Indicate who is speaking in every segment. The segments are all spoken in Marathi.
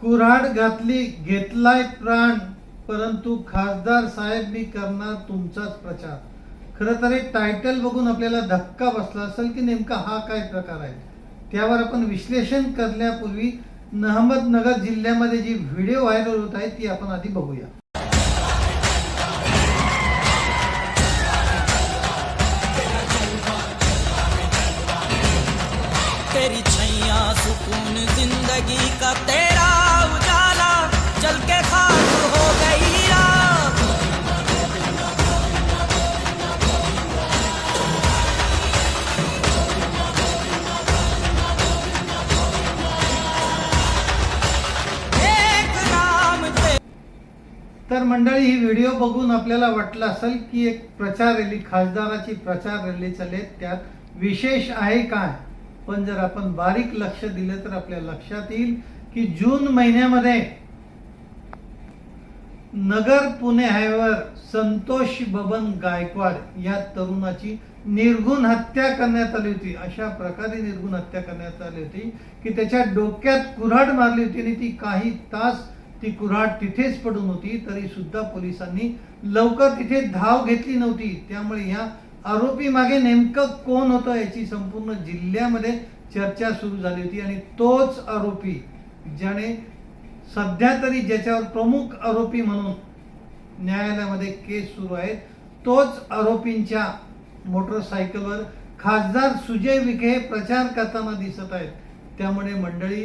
Speaker 1: कुऱ्हाड घातली घेतलाय प्राण परंतु खासदार साहेब मी करणार तुमचाच प्रचार. खरं तर एक टायटल बघून आपल्याला धक्का बसला असेल की नेमका हा काय प्रकार आहे? त्यावर आपण विश्लेषण करण्यापूर्वी अहमदनगर जिल्ह्यामध्ये जी व्हिडिओ व्हायरल होत आहे ती आपण आधी बघूया.
Speaker 2: तर
Speaker 1: मंडळी ही व्हिडिओ बघून आपल्याला वाटलं असेल की एक प्रचार रॅली खासदाराची प्रचार रॅली चालेल. त्यात विशेष आहे काय? पण जर आपण बारीक लक्ष दिलं तर आपल्या लक्षात येईल की जून महिन्यामध्ये नगर पुणे हायवेवर संतोष बबन गायकवाड या तरुणाची निर्गुण हत्या करण्यात आली होती. अशा प्रकारे निर्गुण हत्या करण्यात आली होती की त्याच्या डोक्यात कुऱ्हाड मारली होती आणि ती काही तास ती कुऱ्हाड तिथेच पडून होती तरी सुद्धा पोलिसांनी लवकर तिथे धाव घेतली नव्हती. त्यामुळे या आरोपी मागे नेमकं कोण होतं याची संपूर्ण जिल्ह्यामध्ये चर्चा सुरू झाली होती. आणि तोच आरोपी ज्याने सध्या तरी ज्याच्यावर प्रमुख आरोपी म्हणून न्यायालयामध्ये केस सुरू आहेत तोच आरोपींच्या मोटरसायकलवर खासदार सुजय विखे हे प्रचार करताना दिसत आहेत. त्यामुळे मंडळी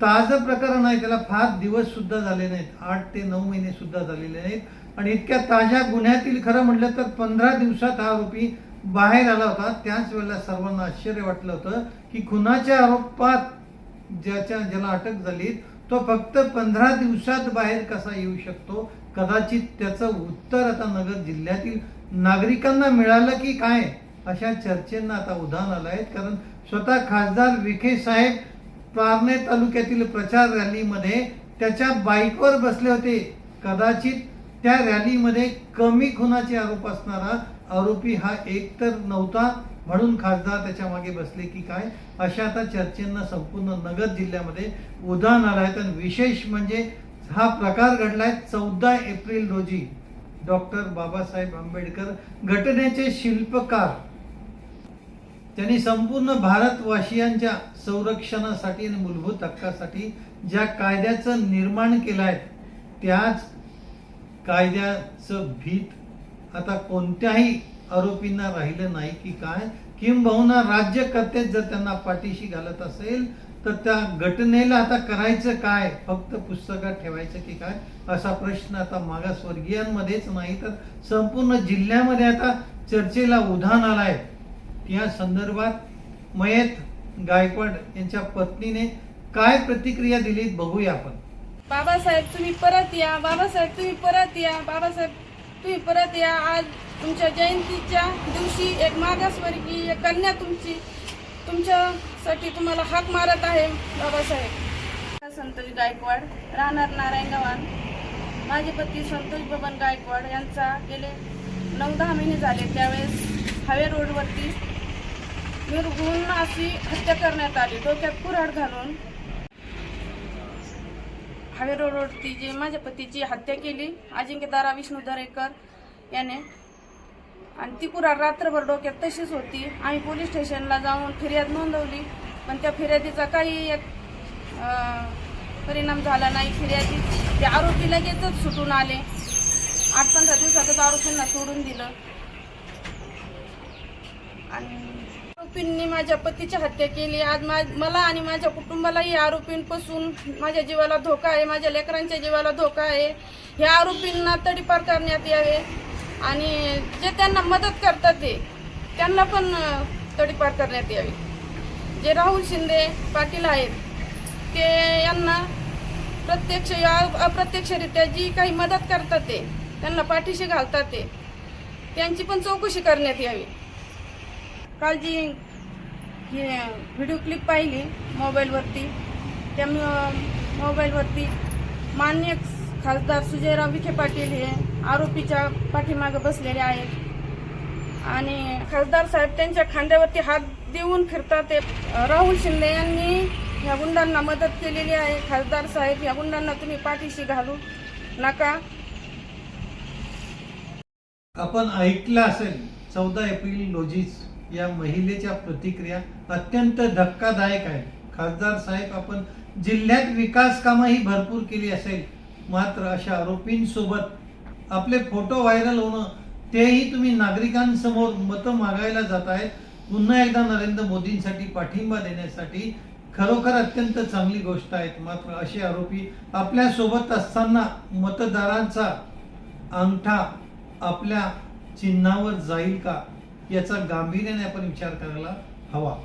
Speaker 1: ताजं प्रकरण आहे त्याला फार दिवस सुद्धा झाले नाहीत. आठ ते नऊ महिने सुद्धा झालेले नाहीत. आणि इतक्या ताज्या गुन्ह्यातील खरं म्हटलं तर पंधरा दिवसात हा आरोपी बाहेर आला होता. त्याच वेळेला सर्वांना आश्चर्य वाटलं होतं की खुनाच्या आरोपात ज्याच्या ज्याला अटक झाली तो फक्त पंधरा दिवसात बाहेर कसा येऊ शकतो? कदाचित त्याचं उत्तर आता नगर जिल्ह्यातील नागरिकांना मिळालं की काय? अशा चर्चेंना आता उदाहरण आलं आहे कारण स्वतः खासदार विखे साहेब पारणे तालुक्यातील प्रचार रॅलीमध्ये त्याच्या बाईकवर बसले होते. कदाचित त्या रॅलीमध्ये कमी खुनाचे आरोप असणारा आरोपी हा एक तर नव्हता म्हणून खासदार त्याच्यामागे बसले की काय? अशा आता चर्चेंना संपूर्ण नगर जिल्ह्यामध्ये उदाहरण आलं आहे तर विशेष म्हणजे हा प्रकार घडलाय चौदा एप्रिल रोजी. डॉक्टर बाबासाहेब आंबेडकर घटनेचे शिल्पकार त्यांनी संपूर्ण भारतवासियांच्या संरक्षणासाठी आणि मूलभूत हक्कासाठी ज्या कायद्याचं निर्माण केलं आहे त्याच कायद्याचं भीत आता कोणत्याही आरोपींना राहिलं नाही की काय? किंबहुना राज्यकर्तेच जर त्यांना पाठीशी घालत असेल तर त्या घटनेला आता करायचं काय? फक्त पुस्तकात ठेवायचं की काय? असा प्रश्न आता मागासवर्गीयांमध्येच नाही तर संपूर्ण जिल्ह्यामध्ये आता चर्चेला उधाण आलाय. या संदर्भात मयत गायकवाड यांच्या पत्नीने काय प्रतिक्रिया दिली बघूया आपण.
Speaker 3: बाबासाहेब तुम्ही परत या. बाबासाहेब तुम्ही परत या. बाबासाहेब तुम्ही परत या. आज तुमच्या जयंतीच्या दिवशी एक मागासवर्गीय कन्या तुमची तुमच्यासाठी तुम्हाला हाक मारत आहे बाबासाहेब. संतोष गायकवाड. राहणार नारायणगावान माझे पती संतोष बबन गायकवाड यांचा गेले नऊ दहा महिने झाले त्यावेळेस हायवे रोडवरती निर्गुण अशी हत्या करण्यात आली. डोक्यात कुऱ्हाड घालून हायवे रोडवरती जे माझ्या पतीची हत्या केली अजिंक्य दारा विष्णू दरेकर याने. आणि ती कुऱ्हाड रात्रभर डोक्यात तशीच होती. आम्ही पोलीस स्टेशनला जाऊन फिर्याद नोंदवली पण त्या फिर्यादीचा काही एक परिणाम झाला नाही. फिर्यादी ते आरोपी लगेचच सुटून आले. आठ पंधरा दिवसातच आरोपींना सोडून दिलं. आणि आरोपींनी माझ्या पतीची हत्या केली. आज मा- मला आणि माझ्या कुटुंबालाही आरोपींपासून माझ्या जीवाला धोका आहे माझ्या लेकरांच्या जीवाला धोका आहे. ह्या आरोपींना तडीपार करण्यात यावे आणि जे त्यांना मदत करतात ते त्यांना पण तडीपार करण्यात यावी. जे राहुल शिंदे पाटील आहेत ते यांना प्रत्यक्ष या अप्रत्यक्षरित्या जी काही मदत करतात ते त्यांना पाठीशी घालतात ते त्यांची पण चौकशी करण्यात यावी. काळजी ही व्हिडिओ क्लिप पाहिली मोबाईलवरती त्या मोबाईलवरती मान्य खासदार सुजयराव विखे पाटील हे आरोपीच्या पाठीमागे बसलेले आहेत. आणि खासदार साहेब त्यांच्या खांद्यावरती हात देऊन फिरतात ते. राहुल शिंदे यांनी ह्या गुंडांना मदत केलेली आहे. खासदार साहेब ह्या गुंडांना तुम्ही पाठीशी घालू नका.
Speaker 1: आपण ऐकलं असेल चौदा एप्रिल रोजीच या महिलेच्या प्रतिक्रिया अत्यंत धक्कादायक आहे. खासदार साहेब आपण जिल्ह्यात विकास कामंही भरपूर केली असेल मात्र अशा आरोपींसोबत आपले फोटो व्हायरल होणं तेही तुम्ही नागरिकांसमोर मतं मागायला जात आहेत. पुन्हा एकदा नरेंद्र मोदींसाठी पाठिंबा देण्यासाठी खरोखर अत्यंत चांगली गोष्ट आहेत. मात्र असे आरोपी आपल्यासोबत असताना मतदारांचा अंगठा आपल्या चिन्हावर जाईल का? याचा गांभीर्याने आपण विचार करायला हवा.